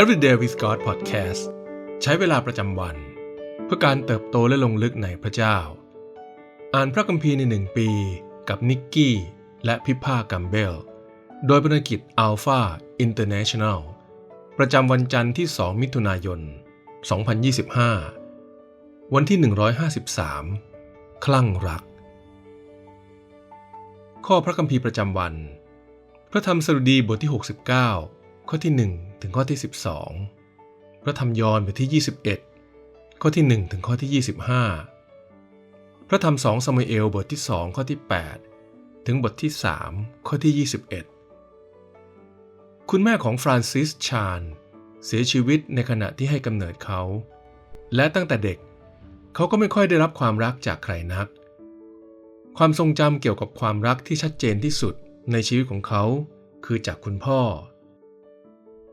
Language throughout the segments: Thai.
Everyday with God Podcast ใช้เวลาประจำวัน เพื่อการเติบโตและลงลึกในพระเจ้า อ่านพระคัมภีร์ในหนึ่งปี กับนิกกี้ และพิพากัมเบล โดยบรรกิจ Alpha International ประจำวันจันทร์ที่ 2 มิถุนายน 2025 วันที่ 153 คลั่งรัก ข้อพระคัมภีร์ประจำวัน พระธรรมสดุดีบทที่ 69 ข้อที่ 1 ถึงข้อที่ 12 พระธรรมยอห์นบทที่ 21 ข้อที่ 1 ถึงข้อที่ 25 พระธรรมสองสมัยเอลบทที่ 2 ข้อที่ 8 ถึงบทที่ 3 ข้อที่ 21 คุณแม่ของฟรานซิสชาญเสียชีวิตในขณะที่ให้กำเนิดเขา และตั้งแต่เด็กเขาก็ไม่ค่อยได้รับความรักจากใครนัก ความทรงจำเกี่ยวกับความรักที่ชัดเจนที่สุดในชีวิตของเขา คือจากคุณพ่อ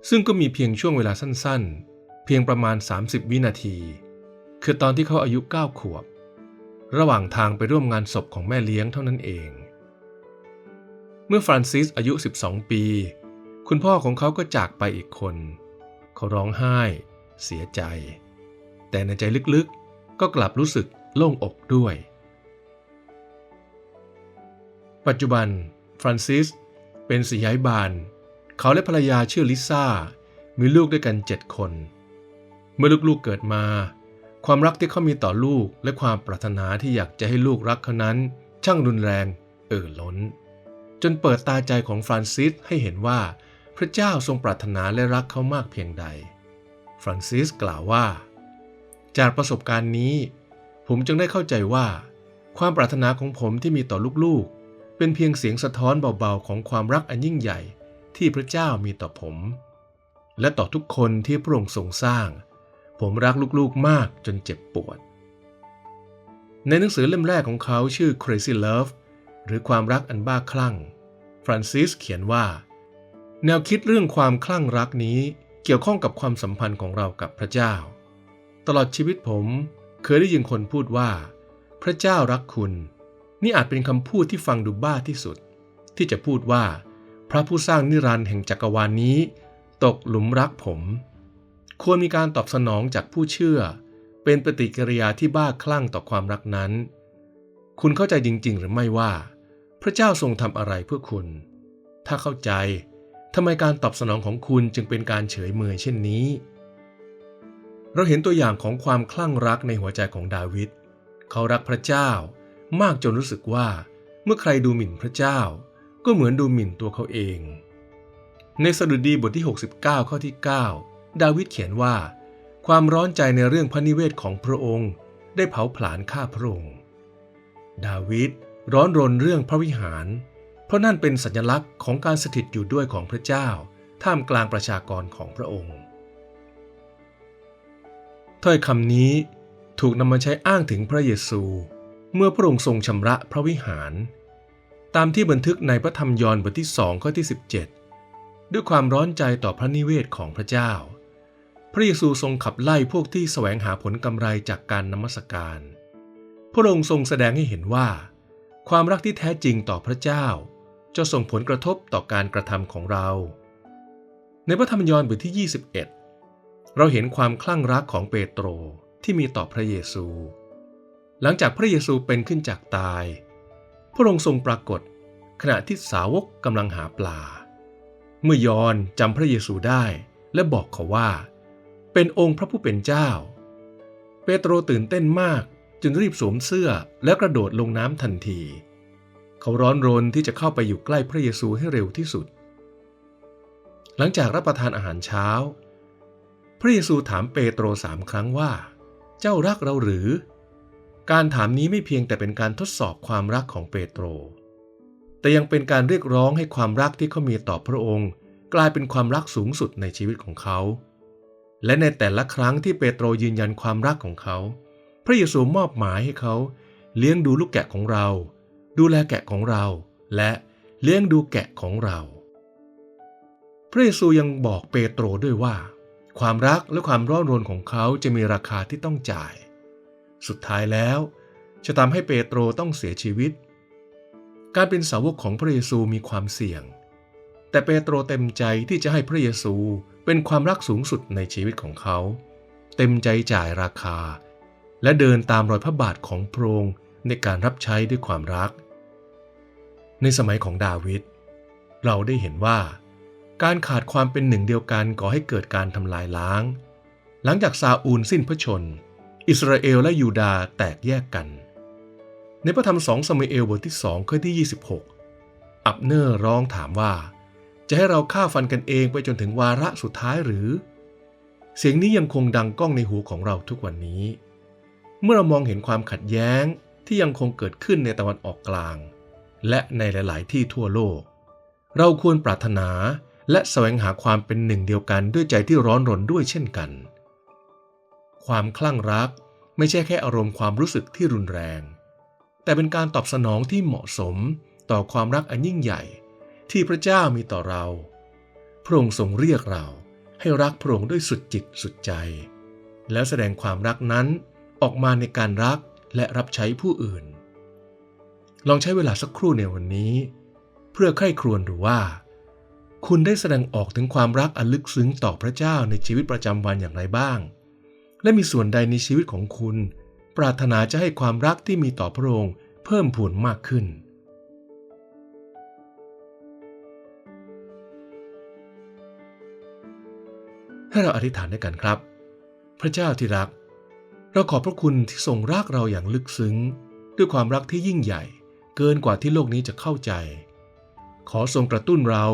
ซึ่งก็มีเพียงช่วงเวลาสั้นๆ เพียงประมาณ 30 วินาที คือตอนที่เขาอายุ 9 ขวบ ระหว่างทางไปร่วมงานศพของแม่เลี้ยงเท่านั้นเอง เมื่อฟรานซิสอายุ 12 ปี คุณพ่อของเขาก็จากไปอีกคน เขาร้องไห้ เสียใจ แต่ในใจลึกๆ ก็กลับรู้สึกโล่งอกด้วย ปัจจุบัน ฟรานซิสเป็นสีย้ายบาน เขาและภรรยาชื่อลิซ่า มีลูกด้วยกันเจ็ดคน เมื่อลูกๆเกิดมา ความรักที่เขามีต่อลูกและความปรารถนาที่อยากจะให้ลูกรักเขานั้น ช่างรุนแรง เอ่อล้น จนเปิดตาใจของฟรานซิสให้เห็นว่า พระเจ้าทรงปรารถนาและรักเขามากเพียงใด ฟรานซิสกล่าวว่า จากประสบการณ์นี้ ผมจึงได้เข้าใจว่า ความปรารถนาของผมที่มีต่อลูกๆ เป็นเพียงเสียงสะท้อนเบาๆของความรักอันยิ่งใหญ่ ที่พระเจ้ามีต่อผม และต่อทุกคนที่พระองค์ทรงสร้าง ผมรักลูกๆมากจนเจ็บปวด ในหนังสือเล่มแรกของเขาชื่อ Crazy Love หรือความรักอันบ้าคลั่ง ฟรานซิสเขียนว่า แนวคิดเรื่องความคลั่งรักนี้เกี่ยวข้องกับความสัมพันธ์ของเรากับพระเจ้า ตลอดชีวิตผมเคยได้ยินคนพูดว่า พระเจ้ารักคุณ นี่อาจเป็นคำพูดที่ฟังดูบ้าที่สุด ที่จะพูดว่า พระผู้สร้างนิรันดร์แห่งจักรวาลนนี้ ตกหลุมรักผม ควรมีการตอบสนองจากผู้เชื่อ เป็นปฏิกิริยาที่บ้าคลั่งต่อความรักนั้น คุณเข้าใจจริง ๆ หรือไม่ว่า พระเจ้าทรงทำอะไรเพื่อคุณ ถ้าเข้าใจทำไมการตอบสนองของคุณจึงเป็นการเฉยเมยเช่นนี้ เราเห็นตัวอย่างของความคลั่งรักในหัวใจของดาวิดเขารักพระเจ้ามากจนรู้สึกว่า เมื่อใครดูหมิ่นพระเจ้า ก็เหมือนดูหมิ่นตัวเขาเอง ในสดุดีบทที่ 69 ข้อที่ 9 ดาวิดเขียนว่า ความร้อนใจในเรื่องพระนิเวศของพระองค์ ได้เผาผลาญข้าพระองค์ดาวิดร้อนรนเรื่องพระวิหาร เพราะนั่นเป็นสัญลักษณ์ของการสถิตอยู่ด้วยของพระเจ้า ท่ามกลางประชากรของพระองค์ ถ้อยคำนี้ถูกนำมาใช้อ้างถึงพระเยซู เมื่อพระองค์ทรงชำระพระวิหาร ตามที่บันทึกในพระธรรมยอห์นบทที่สองข้อที่ 17 ด้วยความร้อนใจต่อพระนิเวศของพระเจ้า พระเยซูทรงขับไล่พวกที่แสวงหาผลกำไรจากการนมัสการ พระองค์ทรงแสดงให้เห็นว่า ความรักที่แท้จริงต่อพระเจ้า จะส่งผลกระทบต่อการกระทำของเรา ในพระธรรมยอห์นบทที่ 21 เราเห็นความคลั่งรักของเปโตรที่มีต่อพระเยซู หลังจากพระเยซูเป็นขึ้นจากตาย ระองค์ทรงปรากฏ ขณะที่สาวกกำลังหาปลา เมื่อยอนจำพระเยซูได้และบอกเขาว่า เป็นองค์พระผู้เป็นเจ้า เปโตรตื่นเต้นมากจึงรีบสวมเสื้อและกระโดดลงน้ำทันที เขาร้อนรนที่จะเข้าไปอยู่ใกล้พระเยซูให้เร็วที่สุด หลังจากรับประทานอาหารเช้า พระเยซูถามเปโตรสามครั้งว่า เจ้ารักเราหรือ การถามนี้ไม่เพียงแต่เป็นการทดสอบความรักของเปโตร แต่ยังเป็นการเรียกร้องให้ความรักที่เขามีต่อพระองค์ กลายเป็นความรักสูงสุดในชีวิตของเขา และในแต่ละครั้งที่เปโตรยืนยันความรักของเขา พระเยซูมอบหมายให้เขาเลี้ยงดูลูกแกะของเรา ดูแลแกะของเรา และเลี้ยงดูแกะของเรา พระเยซูยังบอกเปโตรด้วยว่า ความรักและความร้อนรนของเขาจะมีราคาที่ต้องจ่าย สุดท้ายแล้ว จะทำให้เปโตรต้องเสียชีวิต การเป็นสาวกของพระเยซูมีความเสี่ยง แต่เปโตรเต็มใจที่จะให้พระเยซูเป็นความรักสูงสุดในชีวิตของเขา เต็มใจจ่ายราคา และเดินตามรอยพระบาทของพระองค์ในการรับใช้ด้วยความรัก ในสมัยของดาวิดเราได้เห็นว่า การขาดความเป็นหนึ่งเดียวกันก่อให้เกิดการทำลายล้าง หลังจากซาอูลสิ้นพระชน อิสราเอลและยูดาห์แตกแยกกัน ในพระธรรมสองสมัยเอลบทที่สองข้อที่ 26 อับเนอร์ร้องถามว่า จะให้เราฆ่าฟันกันเองไปจนถึงวาระสุดท้ายหรือ เสียงนี้ยังคงดังก้องในหูของเราทุกวันนี้ เมื่อเรามองเห็นความขัดแย้งที่ยังคงเกิดขึ้นในตะวันออกกลาง และในหลาย ๆ ที่ทั่วโลก เราควรปรารถนาและแสวงหาความเป็นหนึ่งเดียวกันด้วยใจที่ร้อนรนด้วยเช่นกัน ความคลั่งรัก ไม่ใช่แค่อารมณ์ความรู้สึกที่รุนแรง แต่เป็นการตอบสนองที่เหมาะสมต่อความรักอันยิ่งใหญ่ ที่พระเจ้ามีต่อเรา พระองค์ทรงเรียกเราให้รักพระองค์ด้วยสุดจิตสุดใจ แล้วแสดงความรักนั้นออกมาในการรักและรับใช้ผู้อื่น ลองใช้เวลาสักครู่ในวันนี้ เพื่อใคร่ครวญดูว่า คุณได้แสดงออกถึงความรักอันลึกซึ้งต่อพระเจ้าในชีวิตประจำวันอย่างไรบ้าง และมีส่วนใดในชีวิตของคุณ ปรารถนาจะให้ความรักที่มีต่อพระองค์เพิ่มพูนมากขึ้น ให้เราอธิษฐานด้วยกันครับ พระเจ้าที่รัก เราขอบพระคุณที่ทรงรักเราอย่างลึกซึ้ง ด้วยความรักที่ยิ่งใหญ่ เกินกว่าที่โลกนี้จะเข้าใจ ขอทรงกระตุ้นเรา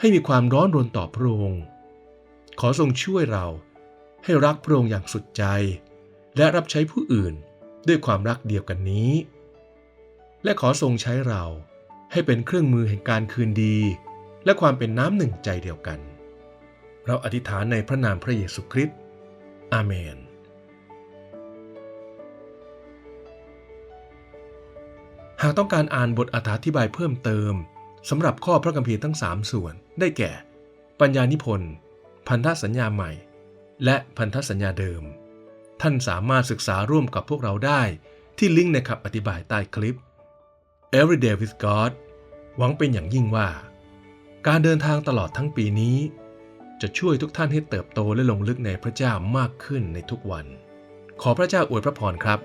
ให้มีความร้อนรนต่อพระองค์ ขอทรงช่วยเรา ให้รักพระองค์อย่างสุดใจ และรับใช้ผู้อื่นด้วยความรักเดียวกันนี้ และขอทรงใช้เราให้เป็นเครื่องมือแห่งการคืนดี และความเป็นน้ำหนึ่งใจเดียวกัน เราอธิษฐานในพระนามพระเยซูคริสต์อาเมนหากต้องการอ่านบทอธิบายเพิ่มเติมสำหรับข้อพระคัมภีร์ทั้ง 3 ส่วนได้แก่ ปัญญานิพนธ์ พันธสัญญาใหม่ และพันธสัญญาเดิม ท่านสามารถศึกษาร่วมกับพวกเราได้ที่ลิงก์ในคำอธิบายใต้คลิป Everyday with God หวังเป็นอย่างยิ่งว่า การเดินทางตลอดทั้งปีนี้ จะช่วยทุกท่านให้เติบโตและลงลึกในพระเจ้ามากขึ้นในทุกวัน ขอพระเจ้าอวยพระพรครับ